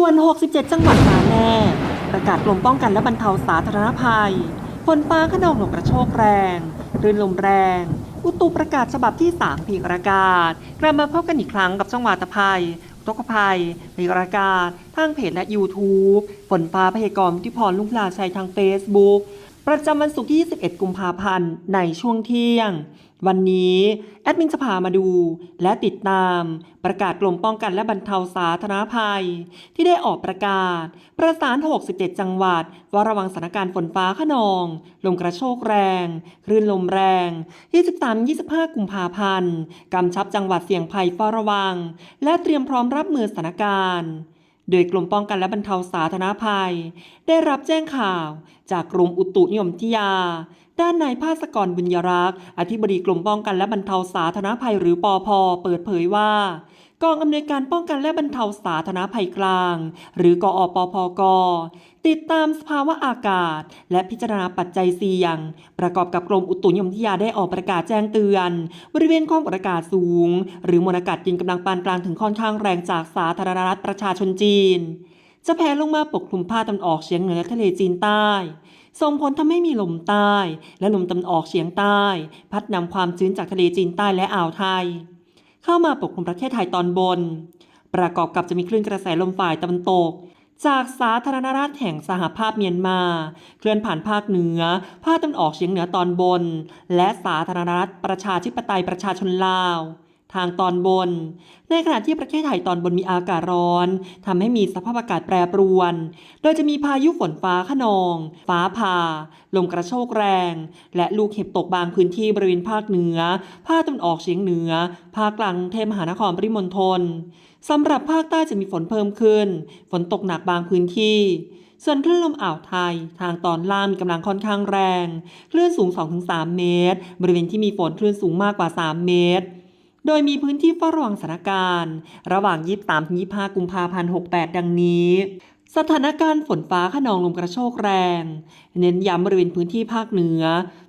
ด่วน 67 จังหวัดหนาแน่ประกาศกรมป้องกันและบรรเทาสาธารณภัยฝนฟ้าขนองลมกระโชกแรงรื่นลมแรง อุตุประกาศฉบับที่3พีกรากาศ กลับมาพบกันอีกครั้งกับช่องวาตภัยอุทกภัยพีกรากาศทางเพจและ YouTube ฝนฟ้าพยากรณ์ที่พรลุงพลาชัยทาง Facebook ประจำวันศุกร์ที่ 21 กุมภาพันธ์ในช่วงเที่ยง วันนี้ แอดมินจะพามาดู และติดตามประกาศกรมป้องกันและบรรเทาสาธารณภัย ที่ได้ออกประกาศ ประสาน 67 จังหวัด ว่าระวังสถานการณ์ฝนฟ้าขนอง ลมกระโชกแรง คลื่นลมแรง 23-25 กุมภาพันธ์กำชับจังหวัดเสี่ยงภัยเฝ้าระวัง และเตรียมพร้อมรับมือสถานการณ์ โดยกรมป้องกันและบรรเทาสาธารณภัย ได้รับแจ้งข่าวจากกรมอุตุนิยมวิทยา ด้านนายภาสกรบุญยรักษ์อธิบดีกรมป้องกันและบรรเทาสาธารณภัยหรือปอพเปิดเผยว่ากองอำนวยการป้องกันและบรรเทาสาธารณภัยกลาง หรือกอปพก ติดตามสภาวะอากาศ และพิจารณาปัจจัยเสี่ยง ประกอบกับกรมอุตุนิยมวิทยาได้ออกประกาศแจ้งเตือน บริเวณความกดอากาศสูง หรือมวลอากาศเย็นกำลังปานกลางถึงค่อนข้างแรงจากสาธารณรัฐประชาชนจีน จะแผ่ลงมาปกคลุมภาคตะวันออกเฉียงเหนือและทะเลจีนใต้ส่งผลทำให้มีลมใต้ และลมตะวันออกเฉียงใต้ พัดนำความชื้นจากทะเลจีนใต้และอ่าวไทย เข้ามาปกคลุมประเทศไทยตอนบน ประกอบกับจะมีคลื่นกระแสลมฝ่ายตะวันตก จากสาธารณรัฐแห่งสหภาพเมียนมา เคลื่อนผ่านภาคเหนือ ภาคตะวันออกเฉียงเหนือตอนบน และสาธารณรัฐประชาธิปไตยประชาชนลาว ทางตอนบน ในขณะที่ประเทศไทยตอนบนมีอากาศร้อนทำให้มีสภาพอากาศแปรปรวน โดยจะมีพายุฝนฟ้าขนอง ฟ้าผ่า ลมกระโชกแรง และลูกเห็บตกบางพื้นที่บริเวณภาคเหนือ ภาคตะวันออกเฉียงเหนือ ภาคกลางกรุงเทพมหานครปริมณฑล สำหรับภาคใต้จะมีฝนเพิ่มขึ้น ฝนตกหนักบางพื้นที่ ส่วนคลื่นลมอ่าวไทย ทางตอนล่างมีกำลังค่อนข้างแรง คลื่นสูง 2-3 เมตร บริเวณที่มีฝนคลื่นสูงมากกว่า 3 เมตร โดยมีพื้นที่เฝ้าระวังสถานการณ์ ระหว่าง 23-25 กุมภาพันธ์ 68 ดังนี้ สถานการณ์ฝนฟ้าขนองลมกระโชกแรง เน้นย้ำบริเวณพื้นที่ภาคเหนือ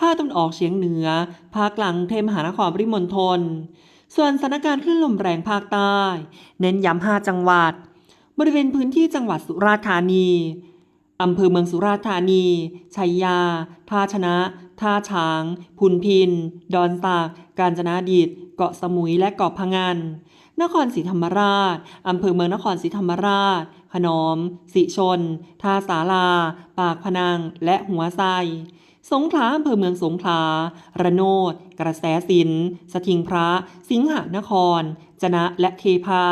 ภาคตะวันออกเฉียงเหนือ ภาคกลางเทมหานครปริมณฑล ส่วนสถานการณ์คลื่นลมแรงภาคใต้ เน้นย้ำ5จังหวัด บริเวณพื้นที่จังหวัดสุราษฎร์ธานีอำเภอเมืองสุราษฎร์ธานี ชัยยา ท่าชนะ ท่าช้าง พุนพิน ดอนตาก กาญจนาดิต เกาะสมุย และเกาะพะงัน นครศรีธรรมราช อำเภอเมืองนครศรีธรรมราช ขนอม สิชน ท่าสาลาปากพนัง และหัวไซ สงขลาอำเภอเมืองสงขลา ระโนด กระแสสิน สถิงพระ สิงหนคร จนะ และเทพา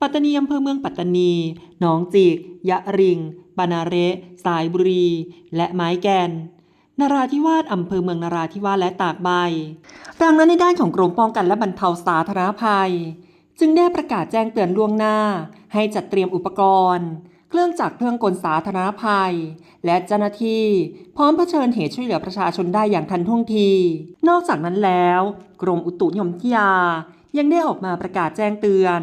ปัตตานีอำเภอเมืองปัตตานี หนองจิก ยะริงบานาเระ สายบุรี และไม้แกนนราธิวาสอำเภอเมืองนราธิวาสและตากใบ ดังนั้นในด้านของกรมป้องกันและบรรเทาสาธารณภัย จึงได้ประกาศแจ้งเตือนล่วงหน้า ให้จัดเตรียมอุปกรณ์ เครื่องจักรเครื่องกลสาธารณภัย และเจ้าหน้าที่พร้อมเผชิญเหตุช่วยเหลือประชาชนได้อย่างทันท่วงที นอกจากนั้นแล้ว กรมอุตุนิยมวิทยายังได้ออกมาประกาศแจ้งเตือน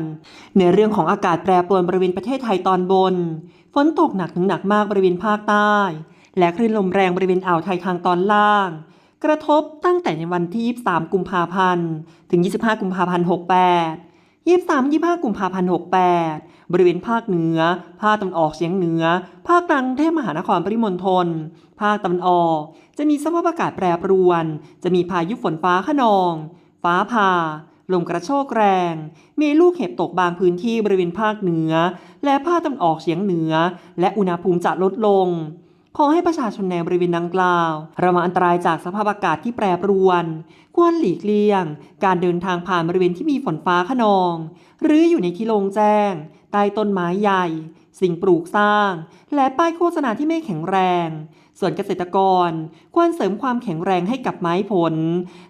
ในเรื่องของอากาศแปรปรวนบริเวณประเทศไทยตอนบน ฝนตกหนักถึงหนักมากบริเวณภาคใต้ และคลื่นลมแรงบริเวณอ่าวไทยทางตอนล่าง กระทบตั้งแต่ในวันที่ 23 กุมภาพันธ์ ถึง 25 กุมภาพันธ์ 68 23 25 กุมภาพันธ์68 บริเวณภาคเหนือ ภาคตะวันออกเฉียงเหนือ ภาคกลางเทพมหานครปริมณฑล ภาคตะวันออก จะมีสภาพอากาศแปรปรวน จะมีพายุฝนฟ้าขนอง ฟ้าผ่า ลมกระโชกแรง มีลูกเห็บตกบางพื้นที่บริเวณภาคเหนือ และภาคตะวันออกเฉียงเหนือ และอุณหภูมิจะลดลงขอให้ประชาชนในบริเวณดังกล่าวระวังอันตรายจากสภาพอากาศที่แปรปรวน ควรหลีกเลี่ยง การเดินทางผ่านบริเวณที่มีฝนฟ้าขนอง หรืออยู่ในที่โล่งแจ้ง ใต้ต้นไม้ใหญ่ สิ่งปลูกสร้าง และป้ายโฆษณาที่ไม่แข็งแรง ส่วนเกษตรกรควรเสริมความแข็งแรงให้กับไม้ผล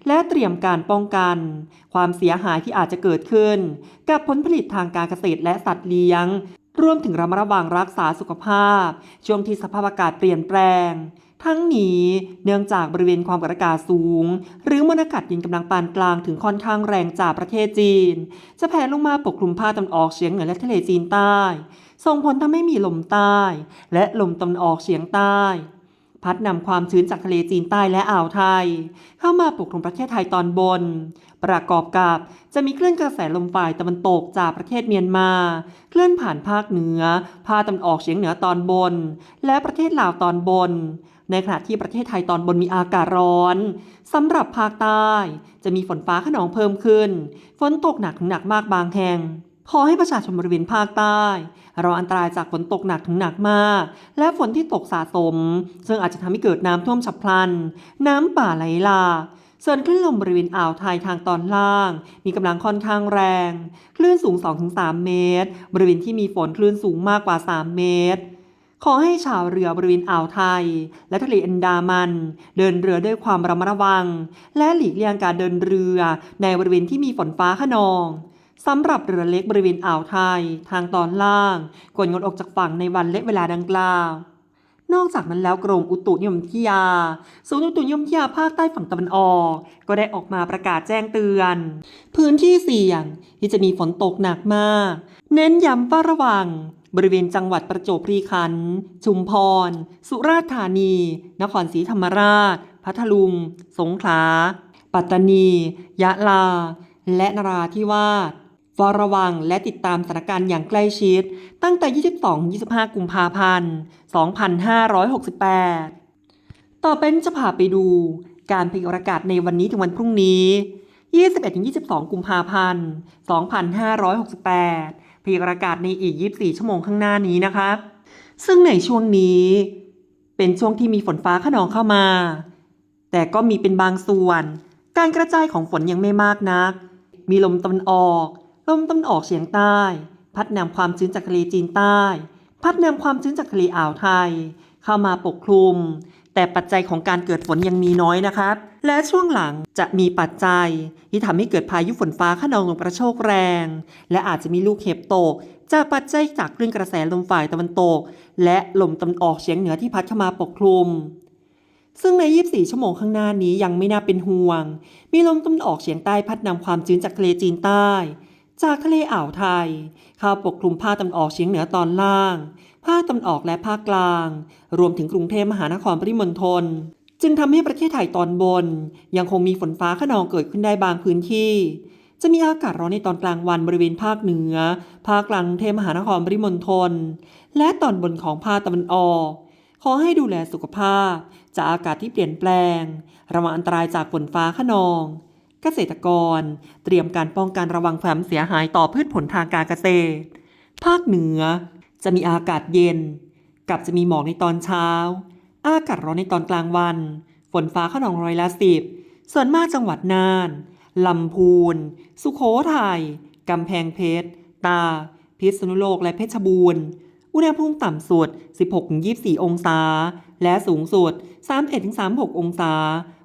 และเตรียมการป้องกัน ความเสียหายที่อาจจะเกิดขึ้น กับผลผลิตทางการเกษตรและสัตว์เลี้ยง รวมถึงระมัดระวังรักษาสุขภาพ ช่วงที่สภาพอากาศเปลี่ยนแปลง ทั้งนี้เนื่องจากบริเวณความกดอากาศสูง หรือมวลอากาศเย็นกำลังปานกลางถึงค่อนข้างแรงจากประเทศจีน จะแผ่ลงมาปกคลุมภาคตะวันออกเฉียงเหนือและทะเลจีนใต้ ส่งผลทำให้มีลมใต้ และลมตะวันออกเฉียงใต้ พัดนำความชื้นจากทะเลจีนใต้และอ่าวไทย เข้ามาปกคลุมประเทศไทยตอนบน ประกอบกับจะมีคลื่นกระแสลมฝ่ายตะวันตกจากประเทศเมียนมา เคลื่อนผ่านภาคเหนือภาคตะวันออกเฉียงเหนือตอนบน และประเทศลาวตอนบน ในขณะที่ประเทศไทยตอนบนมีอากาศร้อนสำหรับภาคใต้ จะมีฝนฟ้าขนองเพิ่มขึ้น ฝนตกหนักถึงหนักมากบางแห่งขอให้ประชาชนบริเวณภาคใต้ระวังอันตรายจากฝนตกหนักถึงหนักมาก และฝนที่ตกสะสม ซึ่งอาจจะทำให้เกิดน้ำท่วมฉับพลัน น้ำป่าไหลหลากส่วนคลื่นลมบริเวณอ่าวไทยทางตอนล่าง มีกำลังค่อนข้างแรง คลื่นสูง 2-3 เมตร บริเวณที่มีฝนคลื่นสูงมากกว่า 3 เมตร ขอให้ชาวเรือบริเวณอ่าวไทย และทะเลอันดามัน เดินเรือด้วยความระมัดระวัง และหลีกเลี่ยงการเดินเรือในบริเวณที่มีฝนฟ้าขนองสำหรับเรือเล็กบริเวณอ่าวไทย ทางตอนล่างควรงดออกจากฝั่งในวันและเวลาดังกล่าว นอกจากนั้นแล้วกรมอุตุนิยมวิทยา ศูนย์อุตุนิยมวิทยาภาคใต้ฝั่งตะวันออก ก็ได้ออกมาประกาศแจ้งเตือน พื้นที่เสี่ยงที่จะมีฝนตกหนักมาก เน้นย้ำเฝ้าระวัง บริเวณจังหวัดประจวบคีรีขันธ์ชุมพร สุราษฎร์ธานี นครศรีธรรมราช พัทลุง สงขลา ปัตตานี ยะลา และนราธิวาส ฝ้าระวังและติดตามสถานการณ์อย่างใกล้ชิด ตั้งแต่ 22-25 กุมภาพันธ์ 2568 ต่อเป็นจะพาไปดู การพยากรณ์อากาศในวันนี้ถึงวันพรุ่งนี้ 21-22 กุมภาพันธ์ 2568 พยากรณ์อากาศในอีก 24 ชั่วโมงข้างหน้านี้นะครับ ซึ่งในช่วงนี้ เป็นช่วงที่มีฝนฟ้าขนองเข้ามา แต่ก็มีเป็นบางส่วน การกระจายของฝนยังไม่มากนัก มีลมตะวันออก ลมตะวันออกเฉียงใต้ พัดนำความชื้นจากทะเลจีนใต้ พัดนำความชื้นจากทะเลอ่าวไทย เข้ามาปกคลุม แต่ปัจจัยของการเกิดฝนยังมีน้อยนะครับ และช่วงหลังจะมีปัจจัย ที่ทำให้เกิดพายุฝนฟ้าขนองลมกระโชกแรง และอาจจะมีลูกเห็บตก จากปัจจัยจากคลื่นกระแสลมฝ่ายตะวันตก และลมตะวันออกเฉียงเหนือที่พัดเข้ามาปกคลุมซึ่งใน 24 ชั่วโมงข้างหน้านี้ยังไม่น่าเป็นห่วง มีลมตะวันออกเฉียงใต้พัดนำความชื้นจากทะเลจีนใต้ จากทะเลอ่าวไทย เข้าปกคลุมภาคตะวันออกเฉียงเหนือตอนล่าง ภาคตะวันออกและภาคกลาง รวมถึงกรุงเทพมหานครปริมณฑลจึงทำให้ประเทศไทยตอนบน ยังคงมีฝนฟ้าขนองเกิดขึ้นได้บางพื้นที่ จะมีอากาศร้อนในตอนกลางวันบริเวณภาคเหนือ ภาคกลางเทพมหานครปริมณฑลและตอนบนของภาคตะวันออกขอให้ดูแลสุขภาพ จากอากาศที่เปลี่ยนแปลง ระวังอันตรายจากฝนฟ้าขนอง เกษตรกร เตรียมการป้องกันระวังความเสียหายต่อพืชผลทางการเกษตร ภาคเหนือ จะมีอากาศเย็น กับจะมีหมอกในตอนเช้า อากาศร้อนในตอนกลางวัน ฝนฟ้าขนองร้อยละสิบส่วนมากจังหวัดน่าน ลำพูน สุโขทัยกำแพงเพชร ตา พิษณุโลกและเพชรบูรณ์ อุณหภูมิต่ำสุด 16-24 องศา และสูงสุด 31-36 องศา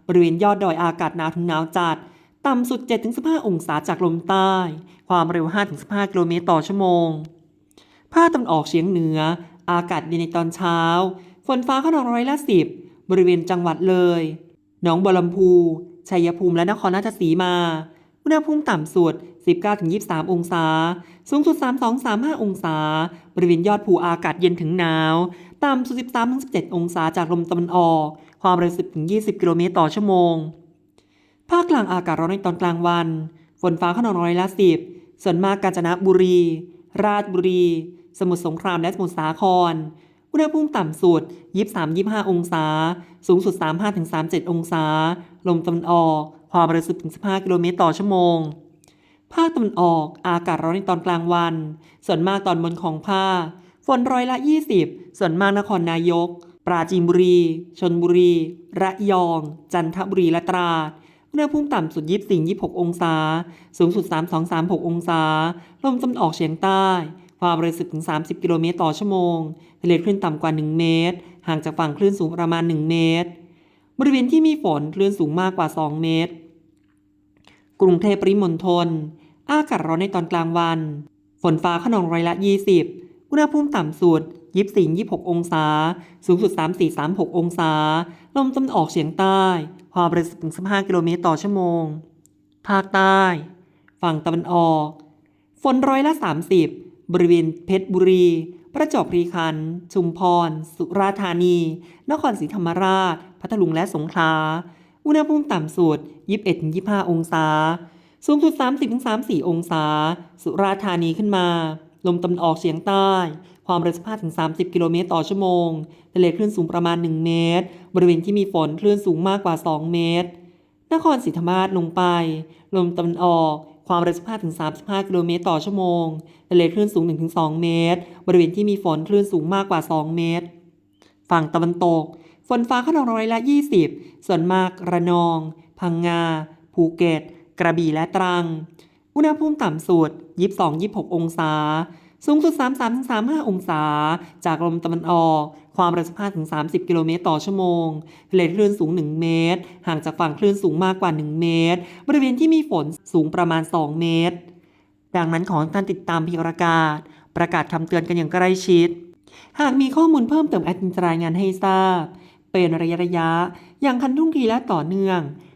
บริเวณยอดดอยอากาศหนาวถึงหนาวจัด ต่ำสุด 7-15 องศาจากลมใต้ ความเร็ว 5-15 กิโลเมตรต่อชั่วโมง ภาคตะวันออกเฉียงเหนือ อากาศเย็นในตอนเช้า ฝนฟ้าขนองร้อยละสิบบริเวณจังหวัดเลย หนองบัวลำพู ชัยภูมิ และนครราชสีมา อุณหภูมิต่ำสุด 19-23 องศา สูงสุด 32-35 องศา บริเวณยอดภูอากาศเย็นถึงหนาว ต่ำสุด 13-17 องศาจากลมตะวันออก ความเร็ว 10-20 กิโลเมตรต่อชั่วโมง ภาคกลางอากาศร้อนในตอนกลางวัน ฝนฟ้าขนองร้อยละสิบส่วนมากกาญจนบุรี ราชบุรี สมุทรสงครามและสมุทรสาคร อุณหภูมิต่ำสุด 23-25 องศา สูงสุด 35-37 องศา ลมตะวันออก ความเร็ว10-15 กิโลเมตรต่อชั่วโมง ภาคตะวันออก อากาศร้อนในตอนกลางวัน ส่วนมากตอนบนของภาค ฝนร้อยละ 20 ส่วนมากนครนายก ปราจีนบุรี ชนบุรี ระยอง จันทบุรี และตราด อุณหภูมิต่ำสุด 24-26 องศา สูงสุด 32-36 องศา ลมตะวันออกเฉียงใต้ ความเร็ว10-30 กิโลเมตรต่อชั่วโมงทะเลคลื่นต่ำกว่า 1 เมตร ห่างจากฝั่งคลื่นสูงประมาณ 1 เมตร บริเวณที่มีฝนคลื่นสูงมากกว่า 2 เมตร กรุงเทพปริมณฑล อากาศร้อนในตอนกลางวัน ฝนฟ้าขนองร้อยละ 20 อุณหภูมิต่ำสุด24-26 องศา สูงสุด 34-36 องศา ลมตะวันออกเฉียงใต้ ความเร็ว10-15 กิโลเมตรต่อชั่วโมง ภาคใต้ ฝั่งตะวันออก ฝนร้อยละ 30 บริเวณเพชรบุรี ประจวบคีรีขันธ์ ชุมพร สุราษฎร์ธานี นครศรีธรรมราช พัทลุงและสงขลา อุณหภูมิต่ำสุด 21-25 องศา สูงสุด 30-34 องศา สุราษฎร์ธานีขึ้นมา ลมตะวันออกเฉียงใต้ ความเร็ว15-30 กิโลเมตรต่อชั่วโมง ทะเลคลื่นสูงประมาณ 1 เมตร บริเวณที่มีฝนคลื่นสูงมากกว่า 2 เมตร นครศรีธรรมราชลงไป ลมตะวันออก ความเร็ว15-35 กิโลเมตรต่อชั่วโมง ทะเลคลื่นสูง 1-2 เมตร บริเวณที่มีฝนคลื่นสูงมากกว่า 2 เมตร ฝั่งตะวันตก ฝนฟ้าขนองร้อยละ 20 ส่วนมากระนอง พังงา ภูเก็ต กระบี่และตรัง อุณหภูมิต่ำสุด 22-26 องศา สูงสุด 33-35 องศา จากลมตะวันออก ความเร็ว15-30 กิโลเมตรต่อชั่วโมงทะเลคลื่นสูง 1 เมตร ห่างจากฝั่งคลื่นสูงมากกว่า 1 เมตร บริเวณที่มีฝนสูงประมาณ 2 เมตร ดังนั้นขอให้ท่านติดตามพยากรณาศ ประกาศคำเตือนกันอย่างใกล้ชิด หากมีข้อมูลเพิ่มเติมแอดมินรายงานให้ทราบ เป็นระยะระยะๆอย่างทันทุ่งทีและต่อเนื่อง